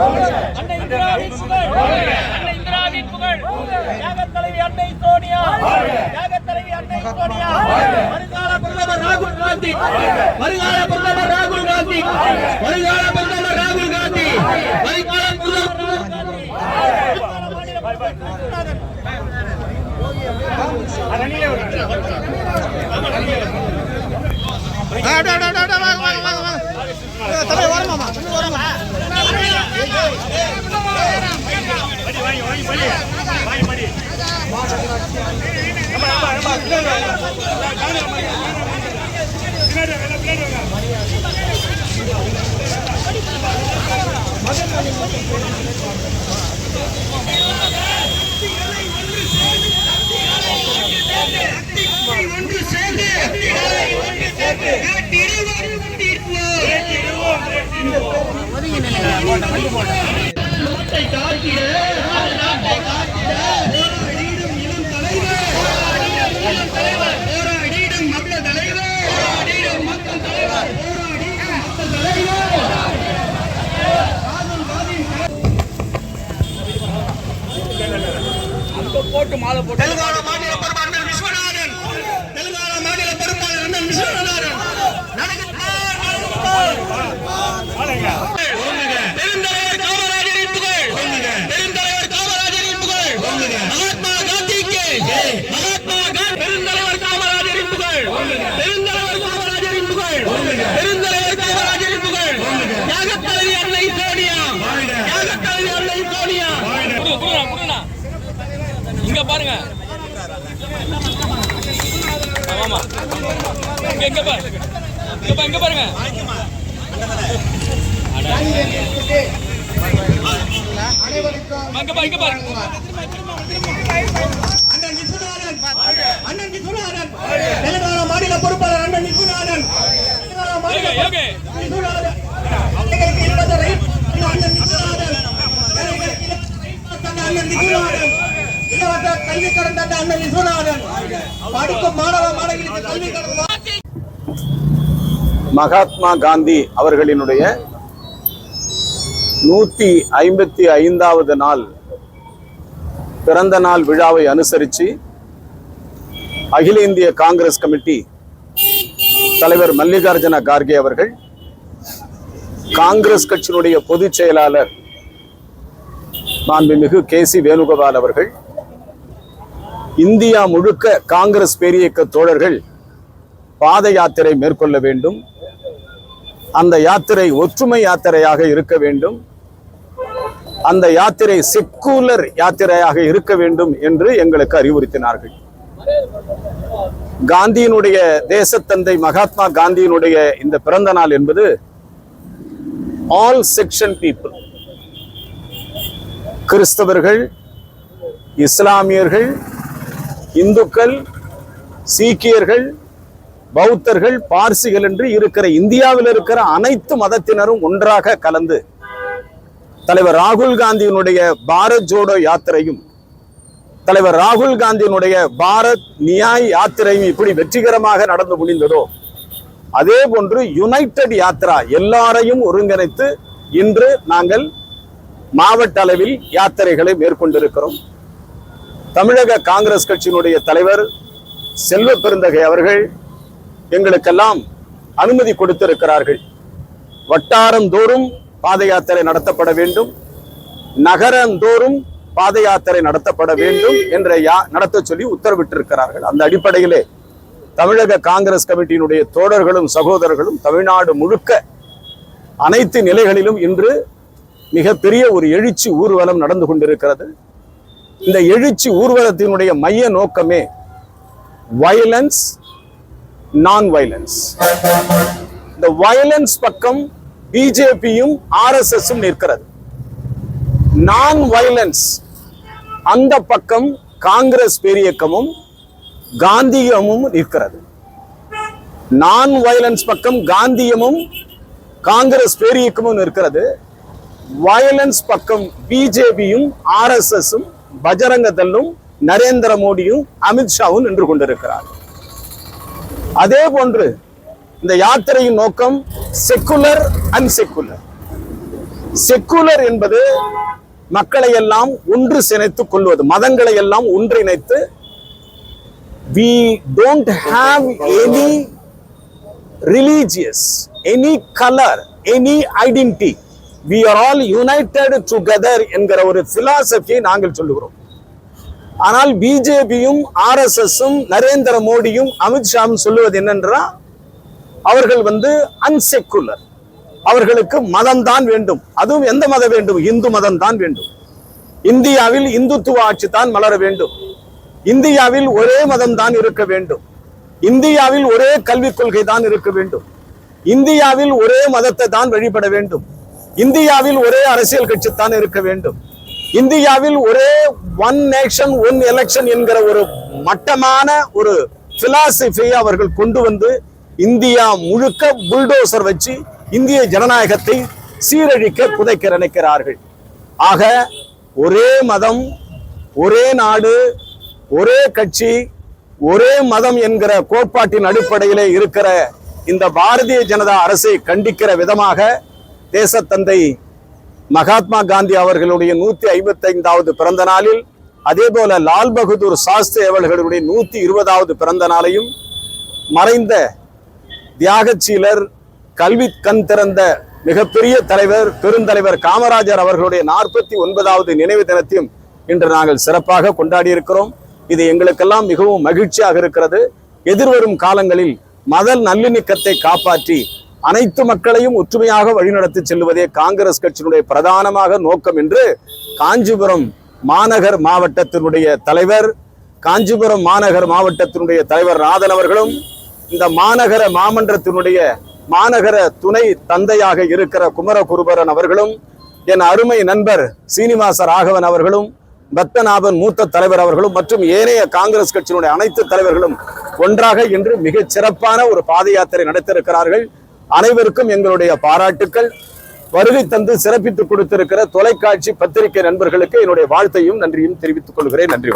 அன்னை இந்திராவின் புகழ் அன்னை இந்திராவின் புகழ் தியாகத் தலைவி அன்னை சோனியா தியாகத் தலைவி அன்னை சோனியா வருங்கால பிரதமர் ராகுல் காந்தி வருங்கால பிரதமர் ராகுல் காந்தி வருங்கால பிரதமர் ராகுல் காந்தி வருங்கால பிரதமர் ராகுல் காந்தி ஒன்று சேர்ந்து கேட்டிடுவோம் தீர்ப்போம். நாட்டை காத்திட நாட்டை காத்திட போராடிடும் இளம் தலைவர் போராடிடும் மக்கள் தலைவர் போராடிடும் மக்கள் தலைவர் போராடிடும் மக்கள் தலைவர் தெலுங்கானா மாநில பொறுப்பாளர் விஸ்வநாதன் தெலுங்கானா மாநில பொறுப்பாளர் அண்ணன் விஸ்வநாதன் பெருந்தலைவர் காமராஜரின் புகழ் பெருந்தலைவர் காமராஜரின் புகழ் மகாத்மா காந்திக்கு மகாத்மா காந்தி பெருந்தலைவர் காமராஜரின் புகழ் பெருந்தலைவர் காமராஜரின் புகழ் பெருந்தலைவர் காமராஜரின் புகழ் தியாகத்தலைவி அன்னை சோனியா தியாகத்தலைவி அன்னை சோனியா கொடுங்க, கொடுங்கண்ணா, கொடுங்கண்ணா. இங்க பாருங்க. ஆமா. இங்க இங்க பாருங்க. இங்க பாரு இங்க பாரு. அண்ணன் விஸ்வநாதன். அண்ணன் விஸ்வநாதன். தெலுங்கானா மாநில பொறுப்பாளர் அண்ணன் தெலுங்கானா மாநில அண்ணன் கல்வி கடன் தந்த அண்ணன் விஸ்வநாதன் படிக்கும் மாணவ மாணவிகளுக்கு கல்வி கடன் மகாத்மா காந்தி அவர்களினுடைய நூத்தி ஐம்பத்தி ஐந்தாவது நாள் பிறந்த நாள் விழாவை அனுசரித்து அகில இந்திய காங்கிரஸ் கமிட்டி தலைவர் மல்லிகார்ஜுன கார்கே அவர்கள் காங்கிரஸ் கட்சியினுடைய பொதுச் செயலாளர் மாண்புமிகு கே சி வேணுகோபால் அவர்கள் இந்தியா முழுக்க காங்கிரஸ் பேரியக்க தோழர்கள் பாத யாத்திரை மேற்கொள்ள வேண்டும். அந்த யாத்திரை ஒற்றுமை யாத்திரையாக இருக்க வேண்டும். அந்த யாத்திரை செக்குலர் யாத்திரையாக இருக்க வேண்டும் என்று எங்களுக்கு அறிவுறுத்தினார்கள். காந்தியினுடைய தேசத்தந்தை மகாத்மா காந்தியினுடைய இந்த பிறந்த நாள் என்பது ஆல் செக்ஷன் பீப்புள் கிறிஸ்தவர்கள் இஸ்லாமியர்கள் இந்துக்கள் சீக்கியர்கள் பௌத்தர்கள் பார்சிகள் என்று இருக்கிற இந்தியாவில் இருக்கிற அனைத்து மதத்தினரும் ஒன்றாக கலந்து தலைவர் ராகுல் காந்தியினுடைய பாரத் ஜோடோ யாத்திரையும் தலைவர் ராகுல் காந்தியினுடைய பாரத் நியாய் யாத்திரையும் இப்படி வெற்றிகரமாக நடந்து முடிந்ததோ அதே போன்று யுனைடெட் யாத்ரா எல்லாரையும் ஒருங்கிணைத்து இன்று நாங்கள் மாவட்ட அளவில் யாத்திரைகளை மேற்கொண்டிருக்கிறோம். தமிழக காங்கிரஸ் கட்சியினுடைய தலைவர் செல்வ பெருந்தகை அவர்கள் எங்களுக்கெல்லாம் அனுமதி கொடுத்திருக்கிறார்கள். வட்டாரம் தோறும் பாத யாத்திரை நடத்தப்பட வேண்டும். நகரந்தோறும் பாத யாத்திரை நடத்தப்பட வேண்டும் என்ற யா நடத்த சொல்லி உத்தரவிட்டிருக்கிறார்கள். அந்த அடிப்படையிலே தமிழக காங்கிரஸ் கமிட்டியினுடைய தோழர்களும் சகோதரர்களும் தமிழ்நாடு முழுக்க அனைத்து நிலைகளிலும் இன்று மிகப்பெரிய ஒரு எழுச்சி ஊர்வலம் நடந்து கொண்டிருக்கிறது. இந்த எழுச்சி ஊர்வலத்தினுடைய மைய நோக்கமே வயலன்ஸ் நான் வயலன்ஸ் இந்த வயலன்ஸ் பக்கம் பிஜேபியும் ஆர்எஸ்எஸும் நிற்கிறது. நான் வயலன்ஸ் அந்த பக்கம் காங்கிரஸ் பேரியக்கமும் காந்தியமும் நிற்கிறது. நான் வயலன்ஸ் பக்கம் காந்தியமும் காங்கிரஸ் பேரியக்கமும் நிற்கிறது. வயலன்ஸ் பக்கம் பிஜேபியும் ஆர்எஸ்எஸும் பஜரங்க தள்ளும் நரேந்திர மோடியும் அமித்ஷாவும் நின்று கொண்டிருக்கிறார். அதே போன்று இந்த யாத்திரையின் நோக்கம் செக்குலர் அன்செக்குலர் செக்குலர் என்பது மக்களை எல்லாம் ஒன்று சிணைத்துக் கொள்வது மதங்களை எல்லாம் ஒன்றிணைத்து we don't have any religious any colour any identity we are all united together என்கிற ஒரு பிலாசபியை நாங்கள் சொல்லுகிறோம். ஆனால் பிஜேபியும் ஆர்எஸ்எஸும் நரேந்திர மோடியும் அமித்ஷாவும் சொல்லுவது என்னென்றா அவர்கள் வந்து அன்செக்குலர் அவர்களுக்கு மதம் தான் வேண்டும். அதுவும் எந்த மதம் வேண்டும்? இந்து மதம் தான் வேண்டும். இந்தியாவில் இந்துத்துவ ஆட்சி தான் மலர வேண்டும். இந்தியாவில் ஒரே மதம் தான் இருக்க வேண்டும். இந்தியாவில் ஒரே கல்விக் கொள்கை தான் இருக்க வேண்டும். இந்தியாவில் ஒரே மதத்தை தான் வழிபட வேண்டும். இந்தியாவில் ஒரே அரசியல் கட்சி தான் இருக்க வேண்டும். இந்தியாவில் ஒரே ஒன் நேஷன் ஒன் எலெக்ஷன் என்கிற ஒரு மட்டமான ஒரு பிலாசபியை அவர்கள் கொண்டு வந்து இந்தியா முழுக்க புல்டோசர் வச்சு இந்திய ஜனநாயகத்தை சீரழிக்க புதைக்க நினைக்கிறார்கள். ஆக ஒரே மதம் ஒரே நாடு ஒரே கட்சி ஒரே மதம் என்கிற கோட்பாட்டின் அடிப்படையிலே இருக்கிற இந்த பாரதிய ஜனதா அரசை கண்டிக்கிற விதமாக தேசத்தந்தை மகாத்மா காந்தி அவர்களுடைய நூத்தி ஐம்பத்தைந்தாவது பிறந்த நாளில் அதே போல லால் பகதூர் சாஸ்திரி அவர்களுடைய நூத்தி இருபதாவது பிறந்த நாளையும் மறைந்த தியாகச்சீலர் கல்வி கண் திறந்த மிகப்பெரிய தலைவர் பெருந்தலைவர் காமராஜர் அவர்களுடைய நாற்பத்தி ஒன்பதாவது நினைவு தினத்தையும் இன்று நாங்கள் சிறப்பாக கொண்டாடி இருக்கிறோம் இது எங்களுக்கெல்லாம் மிகவும் மகிழ்ச்சியாக இருக்கிறது. எதிர்வரும் காலங்களில் மதல் நல்லிணக்கத்தை காப்பாற்றி அனைத்து மக்களையும் ஒற்றுமையாக வழிநடத்தி செல்வதே காங்கிரஸ் கட்சியினுடைய பிரதானமாக நோக்கம் என்று காஞ்சிபுரம் மாநகர் மாவட்டத்தினுடைய தலைவர் காஞ்சிபுரம் மாநகர் மாவட்டத்தினுடைய தலைவர் ராதன் அவர்களும் இந்த மாநகர மாமன்றத்தினுடைய மாநகர துணை தந்தையாக இருக்கிற குமரகுருபரன் அவர்களும் என் அருமை நண்பர் சீனிவாச ராகவன் அவர்களும் பக்தநாபன் மூத்த தலைவர் அவர்களும் மற்றும் ஏனைய காங்கிரஸ் கட்சியினுடைய அனைத்து தலைவர்களும் ஒன்றாக இன்று மிகச் சிறப்பான ஒரு பாத யாத்திரை நடத்திருக்கிறார்கள் அனைவருக்கும் எங்களுடைய பாராட்டுக்கள். வருகை தந்து சிறப்பித்துக் கொடுத்திருக்கிற தொலைக்காட்சி பத்திரிகை நண்பர்களுக்கு என்னுடைய வாழ்த்தையும் நன்றியும் தெரிவித்துக் கொள்கிறேன். நன்றி.